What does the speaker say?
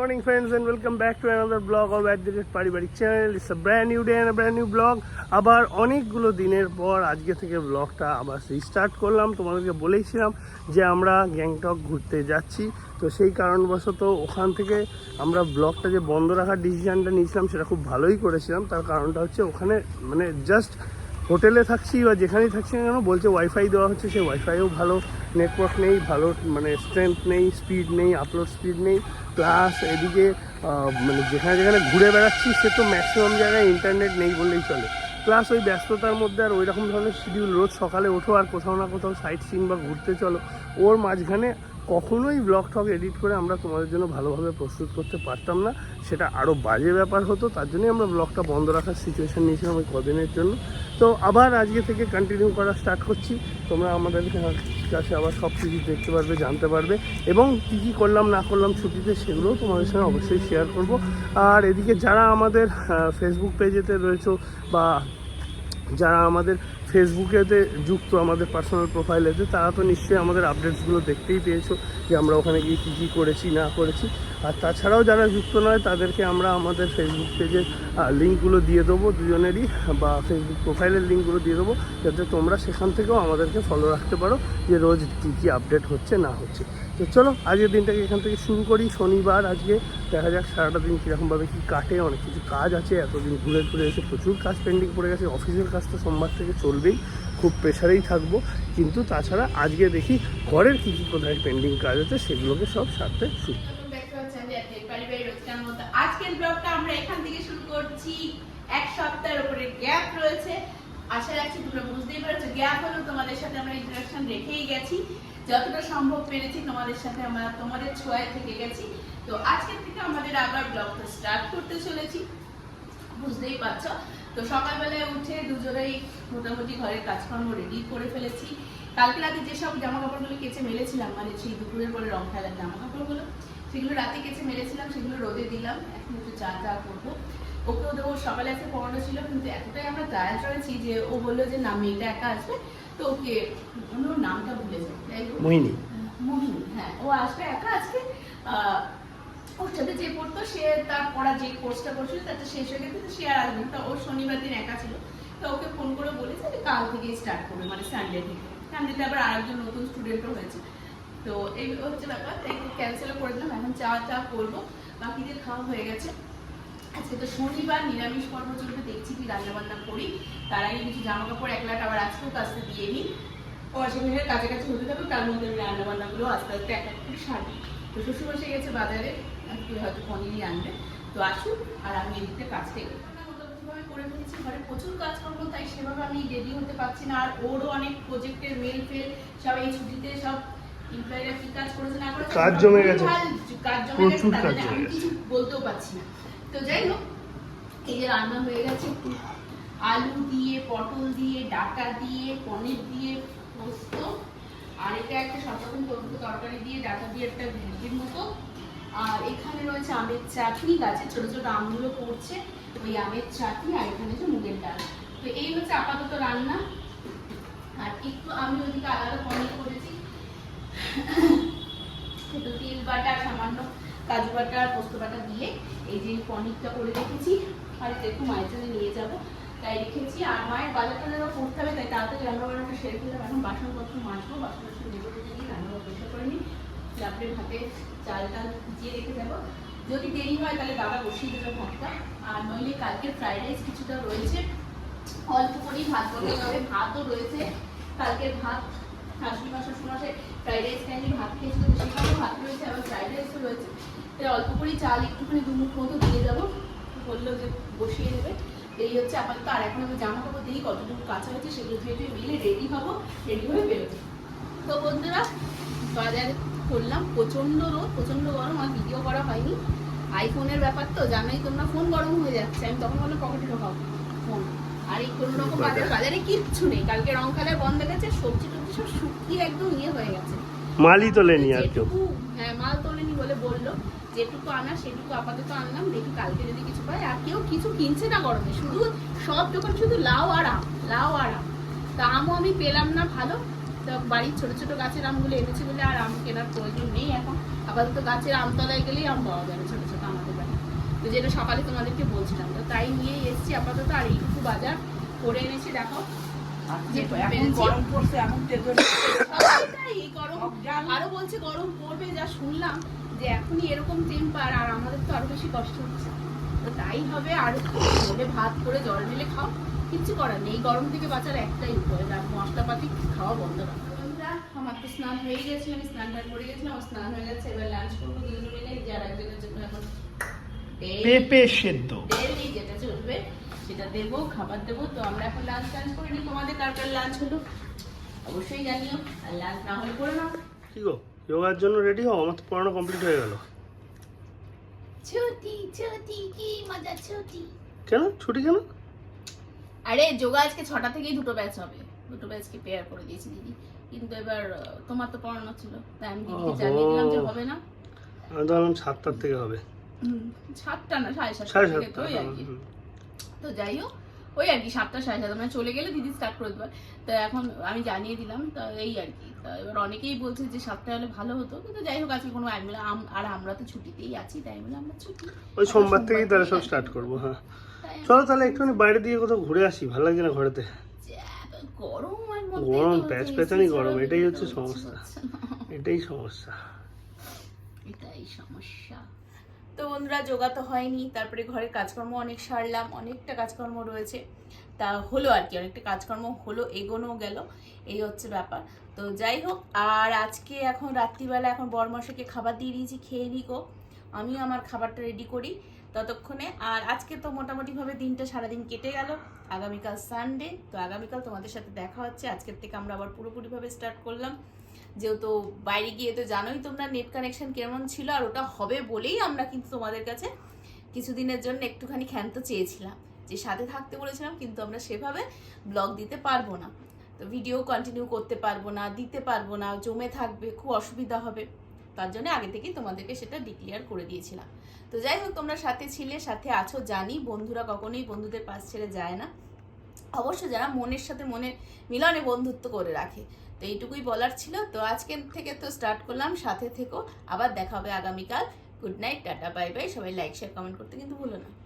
morning, friends, and welcome back to another vlog of at the Rate পারিবারিক channel it's new day and a brand new vlog. আবার অনেকগুলো দিনের পর আজকে থেকে ব্লগটা আবার রিস্টার্ট করলাম। তোমাদেরকে বলেইছিলাম যে আমরা গ্যাংটক ঘুরতে যাচ্ছি। তো সেই কারণবশত ওখান থেকে আমরা ব্লগটা যে বন্ধ রাখার ডিসিশনটা নিয়েছিলাম সেটা খুব ভালোই করেছিলাম। তার কারণটা হচ্ছে ওখানে মানে জাস্ট হোটেলে থাকছি বা যেখানেই থাকছি না কেন, বলছে ওয়াইফাই দেওয়া হচ্ছে সেই ওয়াইফাইও ভালো নেটওয়ার্ক নেই, ভালো মানে স্ট্রেংথ নেই স্পিড নেই আপলোড স্পিড নেই প্লাস এদিকে মানে যেখানে যেখানে ঘুরে বেড়াচ্ছি, সে তো ম্যাক্সিমাম জায়গায় ইন্টারনেট নেই বললেই চলে। প্লাস ওই ব্যস্ততার মধ্যে আর ওই রকম ধরনের শিডিউল রোজ সকালে ওঠো আর কোথাও না কোথাও সাইট সিন বা ঘুরতে চলো। ওর মাঝখানে কখনোই ব্লগ টক এডিট করে আমরা তোমাদের জন্য ভালোভাবে প্রস্তুত করতে পারতাম না। সেটা আরও বাজে ব্যাপার হতো, তার জন্যই আমরা ব্লগটা বন্ধ রাখার সিচুয়েশন নিয়েছিলাম ওই কদিনের জন্য। তো আবার আজকে থেকে কন্টিনিউ করা স্টার্ট করছি। তোমরা আমাদের কাছে আবার সব কিছু দেখতে পারবে, জানতে পারবে। এবং কী কী করলাম, না করলাম ছুটিতে সেগুলোও তোমাদের সঙ্গে অবশ্যই শেয়ার করব। আর এদিকে যারা আমাদের ফেসবুক পেজেতে রয়েছে বা যারা আমাদের ফেসবুকেতে যুক্ত, আমাদের পার্সোনাল প্রোফাইলেতে তারা তো নিশ্চয়ই আমাদের আপডেটসগুলো দেখতেই পেয়েছ যে আমরা ওখানে গিয়ে কী কী করেছি, না করেছি। আর তাছাড়াও যারা যুক্ত নয়, তাদেরকে আমরা আমাদের ফেসবুক পেজের লিঙ্কগুলো দিয়ে দেবো দুজনেরই, বা ফেসবুক প্রোফাইলের লিঙ্কগুলো দিয়ে দেবো, যাতে তোমরা সেখান থেকেও আমাদেরকে ফলো রাখতে পারো যে রোজ কী কী আপডেট হচ্ছে, না হচ্ছে। তো চলো, আজকের দিনটাকে এখান থেকে শুরু করি। শনিবার আজকে দেখা যাক সারাটা দিন কীরকমভাবে কী কাটে, অনেক কিছু কাজ আছে, এতদিন ঘুরে ঘুরে এসে প্রচুর কাজ পেন্ডিং পড়ে গেছে, অফিসের কাজ তো সোমবার থেকে চলবেই, খুব প্রেশারেই থাকব, কিন্তু তাছাড়া আজকে দেখি ঘরের কী কী কোথায় পেন্ডিং কাজ আছে সেগুলোকে সব সারতে শুরু আজকের ব্লগটা আমরা এখান থেকে শুরু করছি। এক সপ্তাহের উপরে গ্যাপ রয়েছে। আশা রাখছি তোমরা বুঝতেই পারছ গ্যাপ হলো তোমাদের সাথে আমরা ইন্টারাকশন রেখেই গেছি। যতটা সম্ভব পেরেছি তোমাদের সাথে আমরা তোমাদের ছোঁয়ায় থেকে গেছি। তো আজকের থেকে আমাদের আবার ব্লগটা স্টার্ট করতে চলেছি। বুঝতেই পারছ? তো সকালবেলায় উঠে দুজনেই মোটামুটি ঘরের কাজকর্ম রেডি করে ফেলেছি। কালকে রাতে যেসব জামা কাপড়গুলো কেচে মেলেছিলাম মানে সেই দুপুরের পরে রং খেলার জামা কাপড়গুলো সেগুলো রাতে কেচে মেলেছিলাম, সেগুলো রোদে দিলাম। এখন একটু চা চা করব। ওকেও দেবো সকালে আসতে পড়ানো ছিল কিন্তু এতটাই আমরা টায়ার্ড রয়েছি যে ও বলল যে না মেয়েটা একা আসবে। তো ওকে অন্য নামটা ভুলে যাই মোহিনী। মোহিনী হ্যাঁ ও আসবে একা আজকে। ওর সাথে যে পড়তো সে তার পড়া যে কোর্সটা করছিল তাতে শেষ হয়ে গেছে সে আর আসবে। তো ওর শনিবার দিন একা ছিল। তো ওকে ফোন করে বলেছে যে কাল থেকে স্টার্ট করবে মানে সানডে থেকে। সানডেতে আবার আরেকজন নতুন স্টুডেন্টও হয়েছে। তো এই হচ্ছে ব্যাপার। তাই ক্যান্সেলও করে দিলাম। এখন চা চা করব। বাকিদের খাওয়া হয়ে গেছে। আজকে তো শনিবার নিরামিষ পর্ব চলবে দেখছি কি রান্না বান্না করি তার আগে কিছু জামা কাপড় এক লাখ আবার আজকেও কাজটা দিয়ে নিই ওয়াশিং মেশিনের কাছাকাছি হতে থাকবে তার মধ্যে আমি রান্না বান্নাগুলো আস্তে আস্তে এক এক করে সারি তো শ্বশুর বসে গেছে বাজারে আজকে হয়তো পনিরই আনবে তো আসুন আর আমি এদিকটা কাজটা এগোবো। করে ফেলেছি ঘরে প্রচুর কাজ করব তাই সেভাবে আমি রেডি হতে পারছি না আর ওরও অনেক প্রজেক্টের মেল ফেল সব এই ছুটিতে সব এমপ্লয়িরা কি কাজ করেছে না করেছে কাজ জমে গেছে। কাজ জমে গেছে জমে আমি গেছে। কিছু বলতেও পারছি না তো যাই হোক এই যে রান্না হয়ে গেছে আলু দিয়ে, পটল দিয়ে, ডাটা দিয়ে, পনির দিয়ে, পোস্ত, আর এটা একটা সবরকম টমেটো তরকারি দিয়ে, ডাটা দিয়ে একটা ভেন্ডির মতো। আর এখানে রয়েছে আমের চাটনি, গাছে ছোট ছোট আমগুলো পড়ছে, ওই আমের চাটনি আর এখানে হচ্ছে মুগের ডাল। তো এই হচ্ছে আপাতত রান্না। আর একটু আমি ওইদিকে আলাদা পনির করেছি। তেল বাটা সামান্য কাজু বাটা আর পোস্ত বাটা দিয়ে এই যে পনিরটা করে রেখেছি। আর একটু মায়ের জন্য নিয়ে যাব। তাই রেখেছি। আর মায়ের বাজার টাজারও করতে হবে, তাই তাড়াতাড়ি রান্না বান্নাটা সেরে ফেললাম। এখন বাসনপত্র মাজবো বাসন বাসন নেব নিয়ে রান্না পরিষ্কার করে নিই। তারপরে ভাতে চাল টাল ভিজিয়ে রেখে যাব। যদি দেরি হয়, তাহলে বাবা বসিয়ে দেবে ভাতটা। আর নইলে কালকে ফ্রাইড রাইস কিছুটা রয়েছে। অল্প করেই ভাত করতে হবে ভাতও রয়েছে। কালকের ভাত শাশুড়ি মা শ্বশুর মশাই ফ্রাইড রাইস খাইনি ভাত খেয়েছিল সেখানেও ভাত রয়েছে, আবার ফ্রাইড রাইসও রয়েছে। অল্প করে চাল একটুখানি দু মুখ মতো দিয়ে যাব বলল যে বসিয়ে দেবে। এই হচ্ছে আপাতত আর এখন আমি জামা কাপড় দিই কতটুকু কাঁচা হয়েছে সেগুলো ধুয়ে ধুয়ে মিলে রেডি হব রেডি হয়ে বেরোবো। তো বন্ধুরা বাজারে করলাম। প্রচণ্ড রোদ প্রচণ্ড গরম আর ভিডিও করা হয়নি। আইফোনের ব্যাপার তো জানোই তোমরা ফোন গরম হয়ে যাচ্ছে। আমি তখন বললাম পকেটে ঢোকাও ফোন আর এই কোনো রকম বাজার বাজারে। কিচ্ছু নেই। কালকে রং কালার বন্ধ গেছে সবজি টবজি সব শুকিয়ে একদম ইয়ে হয়ে গেছে। মালই তোলেনি আর কেউ যেটুকু হ্যাঁ মাল তোলেনি বলে বলল যেটুকু আনা সেটুকু আপাতত আনলাম। দেখি কালকে যদি কিছু পাই। আর কেউ কিছু কিনছে না গরমে। শুধু সব দোকান শুধু লাউ আর আম লাউ আর আম। তা আমও আমি পেলাম না ভালো। তো বাড়ির ছোট ছোট গাছের আমগুলো এনেছি বলে আর আম কেনার প্রয়োজন নেই এখন। আপাতত গাছের আমতলায় গেলেই আম পাওয়া যাবে ছোট ছোট তো যেটা সকালে তোমাদেরকে বলছিলাম তো তাই নিয়ে এসেছি আপাতত। আর এইটুকু বাজার করে এনেছি দেখো। গরম পড়ছে এখন জাল। আরও বলছে গরম পড়বে যা শুনলাম। যে এখনই এরকম টেম্পার আর আমাদের তো আরও বেশি কষ্ট হচ্ছে। তো তাই হবে আর বলে ভাত করে জল ঢেলে খাও। কিচ্ছু করার নেই। গরম থেকে বাঁচার একটাই উপায়। আর মশলাপাতি খাওয়া বন্ধ করো বন্ধুরা, আমার তো স্নান হয়ে গেছে আমি স্নান টান করে গেছিলাম। আমার স্নান হয়ে গেছে। এবার লাঞ্চ করব দুজনে মিলে। যার একজনের জন্য এখন পেঁপে সেদ্ধ। ডেলি যেটা চলবে সেটা দেবো খাবার দেবো। তো আমরা এখন লাঞ্চ টাঞ্চ করে নিই। তোমাদের কার লাঞ্চ হলো? অবশ্যই জানিও। আর লাঞ্চ না হলে করে নাও কি গো? যোগার জন্য রেডি হও আমার তো পড়ানো কমপ্লিট হয়ে গেল। ছুটি ছুটি কি মজা ছুটি। কেন? ছুটি কেন? আরে যোগা আজকে ছটা থেকেই দুটো ব্যাচ হবে। দুটো ব্যাচকে পেয়ার করে দিয়েছি দিদি। কিন্তু এবার তোমার তো পড়ানো ছিল তাই আমি দিদিকে জানিয়ে দিলাম যে হবে না। আমি তো ভাবলাম সাতটার থেকে হবে। হুম, সাতটা না সাড়ে সাতটা সাড়ে থেকে তো আর কি। তো যাই হোক ওই আর কি সাতটা সাড়ে সাতটা মানে চলে গেলে দিদি স্টার্ট করে দেবে। তো এখন আমি জানিয়ে দিলাম তো এই আর কি। তো এবার অনেকেই বলছে যে সাতটা হলে ভালো হতো কিন্তু যাই হোক আজকে কোনো আমি আর আমরা তো ছুটিতেই আছি তাই বলে আমরা ছুটি। ওই সোমবার থেকেই তাহলে সব স্টার্ট করব হ্যাঁ। চলো তাহলে একটুখানি বাইরে দিয়ে কোথাও ঘুরে আসি ভালো লাগছে না ঘরেতে? গরম, তো প্যাচ প্যাচানি গরম, এটাই হচ্ছে সমস্যা। এটাই সমস্যা। এটাই সমস্যা। তো বন্ধুরা, যোগা তো হয়নি, তারপরে ঘরের কাজকর্ম অনেক সারলাম, অনেকটা কাজকর্ম রয়েছে। তা হলো আর কি, অনেকটা কাজকর্ম হলো, এগোনো গেল, এই হচ্ছে ব্যাপার। তো যাই হোক, আর আজকে এখন রাত্রিবেলা এখন বরমাসাকে খাবার দিয়ে দিয়েছি, খেয়ে নিকো আমিও আমার খাবারটা রেডি করি ততক্ষণে। আর আজকে তো মোটামুটিভাবে দিনটা সারাদিন কেটে গেল। আগামীকাল সানডে তো আগামীকাল তোমাদের সাথে দেখা হচ্ছে। আজকের থেকে আমরা আবার পুরোপুরিভাবে স্টার্ট করলাম। যেহেতু বাইরে গিয়ে তো জানোই তোমরা নেট কানেকশন কেমন ছিল, আর ওটা হবে বলেই আমরা কিন্তু তোমাদের কাছে কিছুদিনের জন্য একটুখানি ক্ষান্ত চেয়েছিলাম। যে সাথে থাকতে বলেছিলাম, কিন্তু আমরা সেভাবে ব্লগ দিতে পারব না। তো ভিডিও কন্টিনিউ করতে পারব না, দিতে পারব না, জমে থাকবে, খুব অসুবিধা হবে। তার জন্য আগে থেকেই তোমাদেরকে সেটা ডিক্লেয়ার করে দিয়েছিলাম। তো যাই হোক, তোমরা সাথে ছিলে, সাথে আছো, জানি বন্ধুরা কখনোই বন্ধুদের পাশ ছেড়ে যায় না। অবশ্য যারা মনের সাথে মনের মিলনে বন্ধুত্ব করে রাখে। তো এইটুকুই বলার ছিল। তো আজকের থেকে তো স্টার্ট করলাম। সাথে থেকো। আবার দেখা হবে আগামীকাল। Good night tata bye bye সবাই লাইক শেয়ার কমেন্ট করতে কিন্তু ভুলো না।